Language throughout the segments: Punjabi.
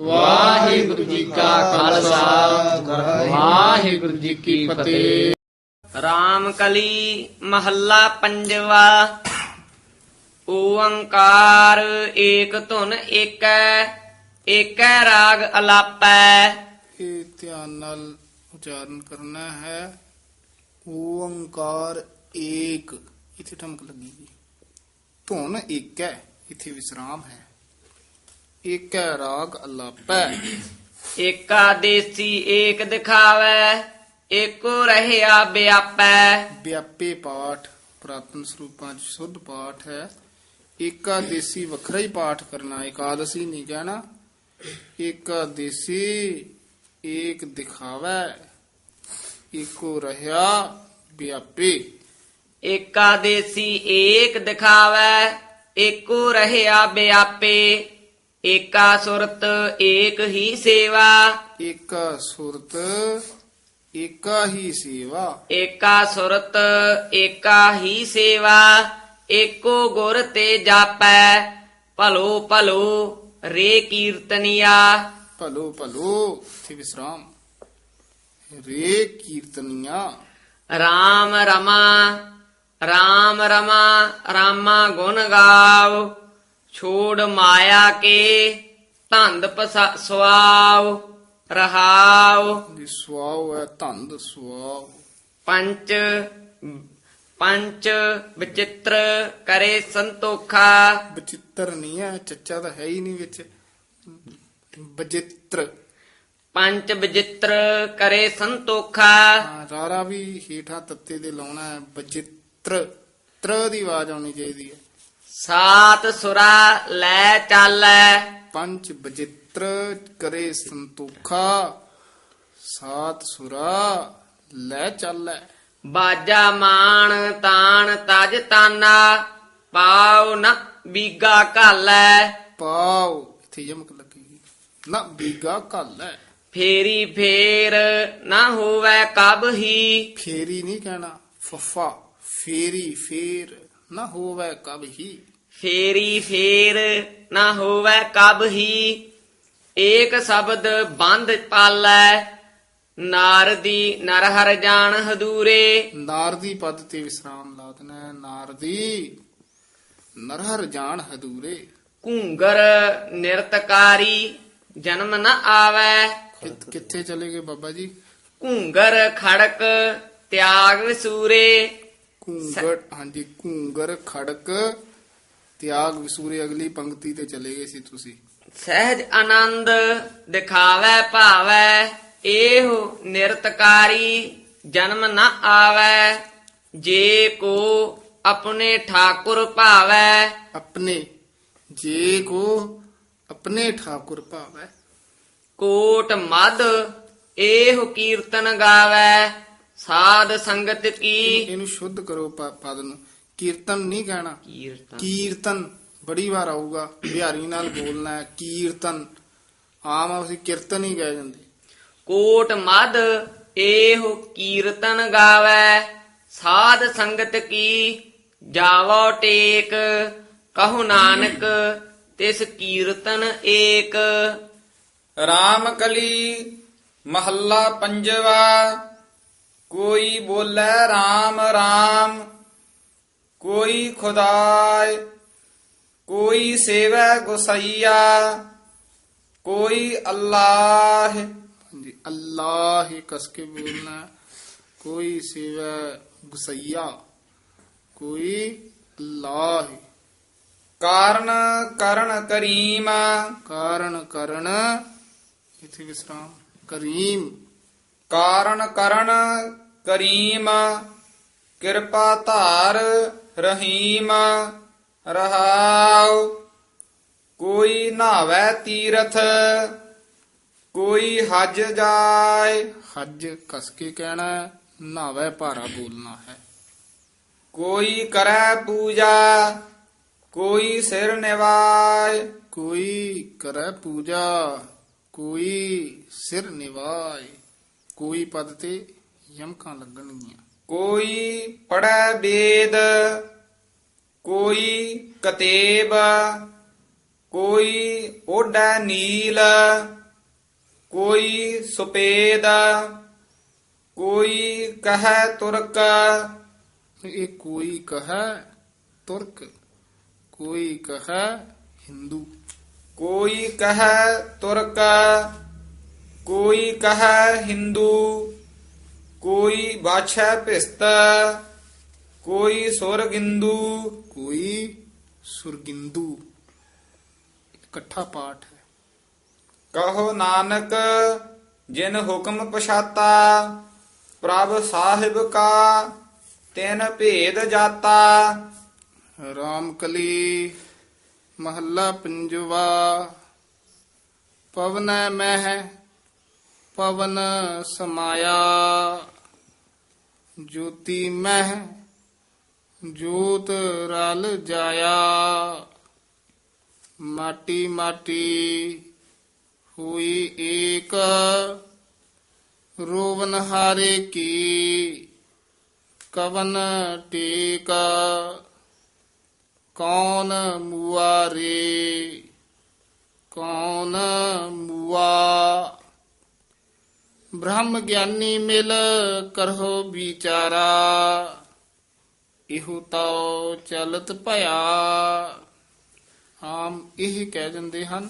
ਵਾਹਿਗੁਰੂ ਜੀ ਕਾ ਖਾਲਸਾ। ਵਾਹਿਗੁਰੂ ਜੀ ਕੀ ਫਤਿਹ। ਰਾਮ ਕਲੀ ਮਹੱਲਾ ਪੰਜਵਾ। ਓੰਕਾਰ ਏਕ ਧੁਨ ਏਕੈ ਏਕੈ ਰਾਗ ਅਲਾਪੈ। ਇਹ ਧਿਆਨ ਨਾਲ ਉਚਾਰਨ ਕਰਨਾ ਹੈ। ਓੰਕਾਰ ਏਕ। ਇੱਥੇ ਠਮਕ ਲੱਗੇਗੀ ਧੁਨ ਹੈ ਇੱਥੇ ਵਿਸਰਾਮ ਹੈ। ਏਕ ਰਾਗ ਅਲਾਪੈ। ਏਕਾ ਦੇਸੀ ਏਕ ਦਿਖਾਵੈ ਏਕੋ ਰਹਿਆ ਵਿਆਪੈ ਵਿਆਪੇ ਪਾਠ ਪ੍ਰਾਤਨ ਸਰੂਪਾਂ ਚ ਸ਼ੁੱਧ ਪਾਠ ਹੈ। ਏਕਾਦੇਸੀ ਵੱਖਰਾ ਹੀ ਪਾਠ ਕਰਨਾ ਇਕਾਦਸੀ ਨਹੀਂ ਕਹਿਣਾ। ਏਕਾਦੇਸੀ ਏਕ ਦਿਖਾਵੈ ਏਕੋ ਰਹਿਆ ਵਿਆਪੇ ਏਕਾ ਦੇਸੀ ਏਕ ਦਿਖਾਵੈ ਏਕੋ ਰਹਿਆ ਵਿਆਪੇ ਏਕਾ ਸੁਰਤ ਏਕ ਹੀ ਸੇਵਾ ਏਕਾ ਸੁਰਤ ਏਕਾ ਹੀ ਸੇਵਾ ਏਕਾ ਸੁਰਤ ਏਕਾ ਹੀ ਸੇਵਾ ਏਕੋ ਗੁਰ ਤੇ ਜਾਪੈ ਭਲੋ ਭਲੋ ਰੇ ਕੀਰਤਨੀਆ ਭਲੋ ਭਲੋ ਇਥੇ ਵਿਸਰਾਮ ਰੇ ਕੀਰਤਨੀਆਂ RAM ਰਮਾ RAM ਰਮਾ ਰਾਮਾ ਗੁਣ ਗਾਵ ਛੋੜ ਮਾਇਆ ਕੇ ਧੰਦ ਸਵਾਵ ਰਹਾਵ ਦੀ ਸਵਾਉ ਹੈ ਧੰਦ ਸਵਾਉ। ਪੰਚ ਪੰਚ ਵਿਚਿਤ੍ਰ ਕਰੇ ਸੰਤੋਖਾ। ਬਚਿੱਤਰ ਨਹੀਂ ਹੈ ਚੱਚਾ ਤਾਂ ਹੈ ਹੀ ਨਹੀਂ ਵਿੱਚ। ਬਜਿੱਤਰ ਪੰਚ ਵਿਚਿਤ੍ਰ ਕਰੇ ਸੰਤੋਖਾ। ਹਾਂ, ਰਾਰਾ ਵੀ ਹੀਠਾਂ ਤੱਤੇ ਦੇ ਲਾਉਣਾ ਹੈ ਬਜਿੱਤਰ ਤਰ ਦੀ ਆਵਾਜ਼ ਆਉਣੀ ਚਾਹੀਦੀ ਹੈ। ਸਾਤ ਸੁਰਾ ਲੈ ਚਾਲੈ। ਪੰਜ ਬਜਿੱਤਰ ਕਰੇ ਸੰਤੋਖਾ ਸਾਤ ਸੁਰਾ ਲੈ ਚੱਲੈ। ਬਾਜਾ ਮਾਣ ਤਾਣ ਤਜ ਤਾਨਾ ਪਾਉ ਨ ਬੀਗਾ ਘਾਲੈ। ਪਾਉ ਇੱਥੇ ਯਮਕ ਲੱਗੇਗੀ। ਨਾ ਬੀਗਾ ਕੱਲੈ ਫੇਰੀ ਫੇਰ ਨਾ ਹੋਵੇ ਕਬ ਹੀ। ਫੇਰੀ ਨਹੀਂ ਕਹਿਣਾ ਫਫਾ ਫੇਰੀ ਫੇਰ। ਨਾ ਹੋਵੇ ਕਬ ਹੀ। ਫੇਰੀ ਫੇਰ ਨਾ ਹੋਵੇ ਕਬ ਹੀ। ਏਕ ਸ਼ਬਦ ਬੰਦ ਪਾਲੈ ਨਾਰਦੀ ਨਰਹਰ ਜਾਣ ਹਦੂਰੇ। ਨਾਰਦੀ ਪਦ ਤੇ ਵਿਸਰਾਮ ਲਾ ਨਾਰਦੀ ਨਰਹਰ ਜਾਣ ਹਦੂਰੇ। ਘੂੰਗਰ ਨਿਰਤਕਾਰੀ ਜਨਮ ਨ ਆਵੈ। ਕਿ- ਕਿੱਥੇ ਚਲੇ ਗਏ ਬਾਬਾ ਜੀ? ਘੂੰਗਰ ਖੜਕ ਤਿਆਗ ਵਿਸੂਰੇ। ਘੂੰਗਰ ਹਾਂਜੀ ਘੂੰਗਰ ਖੜਕ ਤਿਆਗ ਵਿਸੂਰੇ ਅਗਲੀ ਪੰਕਤੀ ਤੇ ਚਲੇ ਗਏ ਸੀ ਤੁਸੀਂ। ਸਹਿਜ ਆਨੰਦ ਦਿਖਾਵੈ ਭਾਵੈ ਇਹੋ ਨਿਰਤਕਾਰੀ ਜਨਮ ਨ ਆਵੈ। ਜੇ ਕੋ ਆਪਣੇ ਠਾਕੁਰ ਭਾਵੈ। ਆਪਣੇ ਜੇ ਕੋ ਆਪਣੇ ਠਾਕੁਰ ਭਾਵੈ। ਕੋਟ ਮਦ ਇਹੋ ਕੀਰਤਨ ਗਾਵੈ। ਸਾਧ ਸੰਗਤ ਕੀ? ਇਹਨੂੰ ਸ਼ੁੱਧ ਕਰੋ ਪ- ਪਦ ਨੂੰ। ਕੀਰਤਨ ਨਹੀਂ ਕਹਿਣਾ। ਕੀਰਤਨ। ਕੀਰਤਨ ਬੜੀ ਵਾਰ ਆਊਗਾ। ਬਿਹਾਰੀ ਨਾਲ ਬੋਲਣਾ ਹੈ। ਕੀਰਤਨ। ਆਮ ਅਸੀਂ ਕੀਰਤਨ ਹੀ ਕਹਿ ਜਾਂਦੇ। ਕੋਟ ਮਦ ਇਹੋ ਕੀਰਤਨ ਗਾਵੈ। ਸਾਧ ਸੰਗਤ ਕੀ? ਜਾਵੋ ਟੇਕ। ਕਹੋ ਨਾਨਕ ਤਿਸ ਕੀਰਤਨ ਏਕ। ਰਾਮ ਕਲੀ ਮਹੱਲਾ ਪੰਜਵਾ। ਕੋਈ ਬੋਲੇ RAM RAM ਕੋਈ ਖੁਦਾਇ ਕੋਈ ਸੇਵੈ ਗੁਸਈਆ ਕੋਈ ਅੱਲਾਹ ਹਾਂਜੀ ਅੱਲਾਹ ਹੀ ਕਸ ਕੇ ਬੋਲਣਾ ਹੈ। ਕੋਈ ਸਿਵਾ ਗੁਸਈਆ ਕੋਈ ਅੱਲਾਹ ਕਾਰਨ ਕਰਨ ਕਰੀਮ ਕਾਰਨ ਕਰਨ ਇਥੇ ਵਿਸਰਾਮ ਕਰੀਮ ਕਾਰਨ ਕਰਨ ਕਰੀਮ ਕਿਰਪਾ ਧਾਰ ਰਹੀਮ ਰਹਾਉ। ਕੋਈ ਨਾਵੈ ਤੀਰਥ ਕੋਈ ਹਜ ਜਾਏ। ਹੱਜ ਕਸ ਕੇ ਕਹਿਣਾ ਨਾਵੇਂ ਭਾਰਾ ਬੋਲਣਾ ਹੈ। ਕੋਈ ਕਰੈ ਪੂਜਾ ਕੋਈ ਸਿਰ ਨਿਵਾਏ। ਕੋਈ ਕਰੈ ਪੂਜਾ ਕੋਈ ਸਿਰ ਨਿਵਾਏ। ਕੋਈ ਪਦ ਤੇ ਯਮਕਾਂ ਲੱਗਣਗੀਆਂ। ਕੋਈ ਪੜੈ ਵੇਦ ਕੋਈ ਕਤੇਬ ਕੋਈ ਓਢੈ ਨੀਲ ਕੋਈ ਸੁਪੇਦ ਕੋਈ ਕਹੈ ਤੁਰਕ। ਇਹ ਕੋਈ ਕਹੈ ਤੁਰਕ ਕੋਈ ਕਹੈ ਹਿੰਦੂ। ਕੋਈ ਕਹੈ ਤੁਰਕ ਕੋਈ ਕਹੈ ਹਿੰਦੂ। ਕੋਈ ਬਾਛੈ ਭਿਸਤ ਕੋਈ ਸੁਰਗਿੰਦੂ। ਕੋਈ ਸੁਰਗਿੰਦੂ। ਇਕੱਠਾ ਪਾਠ ਹੈ। ਕਹੋ ਨਾਨਕ ਜਿਨ ਹੁਕਮ ਪਛਾਤਾ ਪ੍ਰਭ ਸਾਹਿਬ ਕਾ ਤਿਨ ਭੇਦ ਜਾਤਾ। ਰਾਮਕਲੀ ਮਹੱਲਾ ਪੰਜਵਾ ਪਵਨੈ ਮਹਿ ਪਵਨ ਸਮਾਇਆ। ਜੋਤੀ ਮਹਿ, ਜੋਤ ਰਲ ਜਾਇਆ। ਮਾਟੀ ਮਾਟੀ ਹੋਈ ਏਕ, ਰੋਵਨ ਹਾਰੇ ਕੀ, ਕਵਨ ਟੇਕਾ। ਕੌਣ ਮੁਆਰੇ, ਕੌਣ ਮੁਆ। ਬ੍ਰਹਮ ਗਿਆਨੀ ਮਿਲ ਕਰੋ ਵਿਚਾਰਾ, ਇਹੋ ਤਉ ਚਲਤ ਭਇਆ। ਆਮ ਇਹ ਕਹਿ ਦਿੰਦੇ ਹਨ,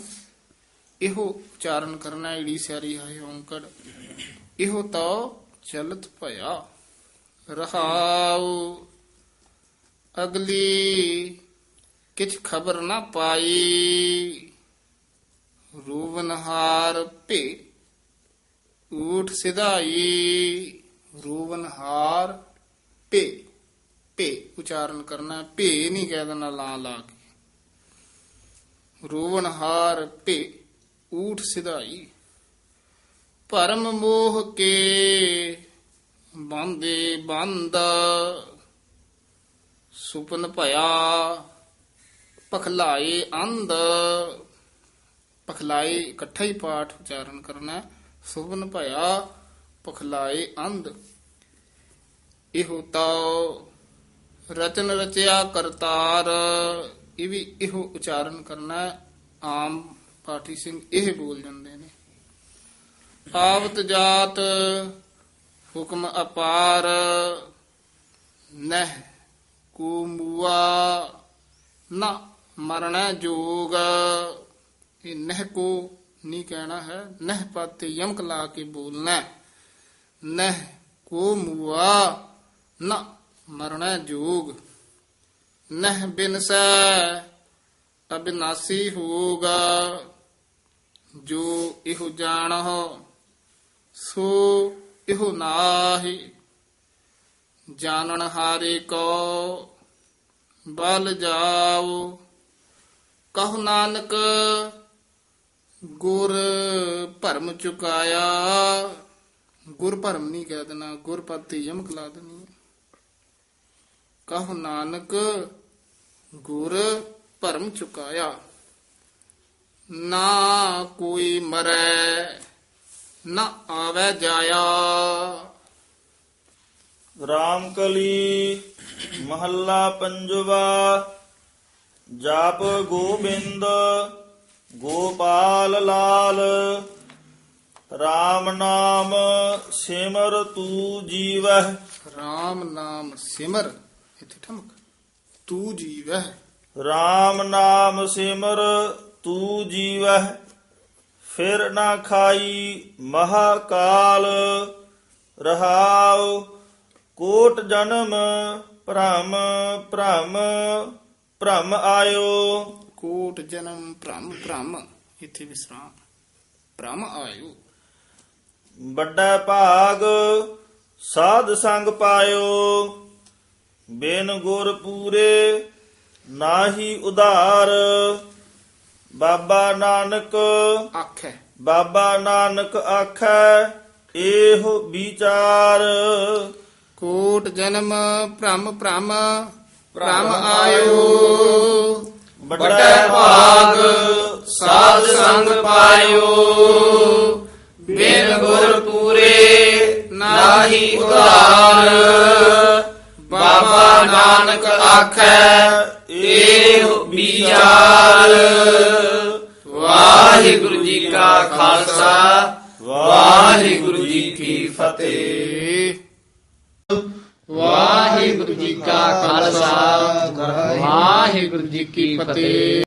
ਇਹੋ ਉਚਾਰਨ ਕਰਨਾ ਈੜੀ ਸਿਆਰੀ ਹੈ ਓੰਕੜ। ਇਹੋ ਤਉ ਚਲਤ ਭਇਆ। ਰਹਾਉ, ਅਗਲੀ ਕਿਛ ਖਬਰ ਨਾ ਪਾਈ। ਰੂਵਨਹਾਰ ਭੇ ਊਠ ਸਿਧਾਈ, ਰੂਵਨਹਾਰ, ਭੇ ਭੇ, ਉਚਾਰਨ ਕਰਨਾ, ਭੇ ਨਹੀਂ ਕਹਿ ਦੇਣਾ, ਲਾ ਲਾ ਕੇ। ਰੂਵਨਹਾਰ, ਭੇ, ਊਠ ਸਿਧਾਈ। ਭਰਮ ਮੋਹ ਕੇ ਬੰਦੇ ਬੰਦ, ਸੁਪਨ ਭਇਆ, ਪਖਲਾਏ ਅੰਧ। ਪਖਲਾਏ ਇਕੱਠਾ ਹੀ ਪਾਠ ਉਚਾਰਨ ਕਰਨਾ ਸੁਭਨ ਸੁਪਨ ਭਇਆ, ਪਖਲਾਏ ਅੰਧ। ਇਹੋ ਤਾਉ, ਰਚਨ ਰਚਿਆ ਕਰਤਾਰ। ਇਹ ਵੀ ਇਹੋ ਉਚਾਰਨ ਕਰਨਾ ਆਮ ਪਾਠੀ ਸਿੰਘ ਇਹ ਬੋਲ ਜਾਂਦੇ ਨੇ। ਆਵਤ ਜਾਤ, ਹੁਕਮ ਅਪਾਰ। ਨਹਿ ਕੋ ਮੂਆ, ਨਾ ਮਰਣਾ ਜੋਗ। ਇਹ ਨਹਿ ਕੋ ਨਹੀਂ ਕਹਿਣਾ ਹੈ। ਨਹਿ ਪਾਤੇ ਯਮਕ ਲਾ ਕੇ ਬੋਲਣਾ ਹੈ। ਨਹਿ ਕੋ ਮੂਆ ਨਾ ਮਰਣਾ ਜੋਗ। ਨਹਿ ਬਿਨਸੈ ਅਬਿਨਾਸੀ ਹੋਗਾ। ਜੋ ਇਹੋ ਜਾਣਹੁ, ਸੋ ਇਹੋ ਨਾਹੀ। ਜਾਣਨ ਹਾਰੇ ਕੋ ਬਲ ਜਾਓ ਕਹੋ ਨਾਨਕ ਗੁਰ ਭਰਮ ਚੁਕਾਇਆ। ਗੁਰ ਭਰਮ ਨਹੀਂ ਕਹਿ ਦੇਣਾ, ਗੁਰ ਪਤੀ ਯਮਕ ਲਾ ਦੇਣੀ। ਕਹੋ ਨਾਨਕ, ਗੁਰ ਭਰਮ ਚੁਕਾਇਆ। ਨਾ ਕੋਈ ਮਰੈ, ਨਾ ਆਵੇ ਜਾਇਆ। ਰਾਮਕਲੀ ਮਹੱਲਾ ਪੰਜਵਾ, ਜਾਪ ਗੋਬਿੰਦ ਗੋਪਾਲ ਲਾਲ RAM ਨਾਮ ਸਿਮਰ ਤੂ ਜੀਵਹਿ। RAM ਨਾਮ ਸਿਮਰ ਇੱਥੇ ਠਮਕ। ਤੂੰ ਜੀਵਹਿ। RAM ਨਾਮ ਸਿਮਰ ਤੂ ਜੀਵਹਿ। ਫਿਰ ਨਾ ਖਾਈ ਮਹਾਕਾਲ ਰਹਾਉ ਕੋਟ ਜਨਮ ਭ੍ਰਮ ਭ੍ਰਮ ਭ੍ਰਮ ਆਇਓ। ਕੋਟ ਜਨਮ ਭ੍ਰਮ ਭ੍ਰਮ ਇੱਥੇ ਵਿਸਰਾਮ ਭ੍ਰਮ ਆਇਓ ਵੱਡਾ ਭਾਗ ਸਾਧ ਸੰਗ ਪਾਇਓ। ਬਿਨ ਗੁਰ ਪੂਰੇ ਨਾਹੀ ਉਧਾਰ। ਬਾਬਾ ਨਾਨਕ ਆਖੈ। ਬਾਬਾ ਨਾਨਕ ਆਖੈ ਇਹੋ ਵਿਚਾਰ। ਕੋਟ ਜਨਮ ਭ੍ਰਮ ਭ੍ਰਮ ਭ੍ਰਮ ਆਇਓ। ਵੱਡਾ ਭਾਗ ਸਾਧ ਸੰਗ ਪਾਇਓ। ਬਿਨ ਗੁਰ ਪੂਰੇ ਨਾਹੀ ਉਧਾਰ। ਬਾਬਾ ਨਾਨਕ ਆਖੈ, ਏਹ ਵਿਚਾਰ ਵਾਹਿਗੁਰੂ ਜੀ ਕਾ ਖਾਲਸਾ, ਵਾਹਿਗੁਰੂ ਜੀ ਕੀ ਫਤਿਹ। ਵਾਹਿਗੁਰੂ ਜੀ ਕਾ ਖਾਲਸਾ। ਵਾਹਿਗੁਰੂ ਜੀ ਕੀ ਫਤਿਹ।